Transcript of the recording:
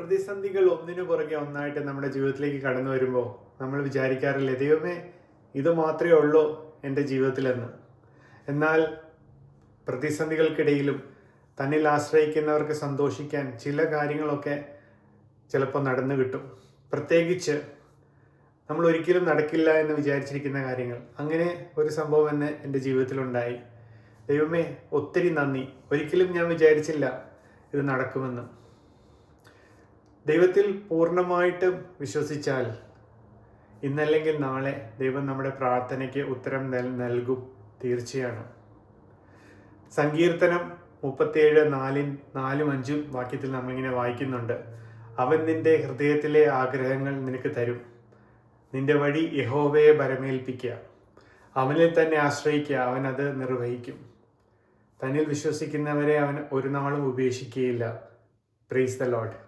പ്രതിസന്ധികൾ ഒന്നിനു പുറകെ ഒന്നായിട്ട് നമ്മുടെ ജീവിതത്തിലേക്ക് കടന്നു വരുമ്പോൾ നമ്മൾ വിചാരിക്കാറില്ലേ ദൈവമേ ഇത് മാത്രമേ ഉള്ളൂ എന്റെ ജീവിതത്തിലെന്ന്. എന്നാൽ പ്രതിസന്ധികൾക്കിടയിലും തന്നിൽ ആശ്രയിക്കുന്നവർക്ക് സന്തോഷിക്കാൻ ചില കാര്യങ്ങളൊക്കെ ചിലപ്പോൾ നടന്നു കിട്ടും. പ്രത്യേകിച്ച് നമ്മൾ ഒരിക്കലും നടക്കില്ല എന്ന് വിചാരിച്ചിരിക്കുന്ന കാര്യങ്ങൾ. അങ്ങനെ ഒരു സംഭവം തന്നെ എന്റെ ജീവിതത്തിലുണ്ടായി. ദൈവമേ ഒത്തിരി നന്ദി. ഒരിക്കലും ഞാൻ വിചാരിച്ചില്ല ഇത് നടക്കുമെന്ന്. ദൈവത്തിൽ പൂർണമായിട്ടും വിശ്വസിച്ചാൽ ഇന്നല്ലെങ്കിൽ നാളെ ദൈവം നമ്മുടെ പ്രാർത്ഥനയ്ക്ക് ഉത്തരം നൽ- നൽകും തീർച്ചയാണ്. സങ്കീർത്തനം മുപ്പത്തിയേഴ് നാലിൻ നാലും അഞ്ചും വാക്യത്തിൽ നമ്മളിങ്ങനെ വായിക്കുന്നുണ്ട്. അവൻ നിന്റെ ഹൃദയത്തിലെ ആഗ്രഹങ്ങൾ നിനക്ക് തരും. നിന്റെ വഴി യഹോവയെ ബരമേൽപ്പിക്കുക അവനിൽ തന്നെ ആശ്രയിക്കുക. അവൻ അത് നിർവഹിക്കും. തന്നിൽ വിശ്വസിക്കുന്നവരെ അവൻ ഒരു നാളും ഉപേക്ഷിക്കുകയില്ല. Praise the load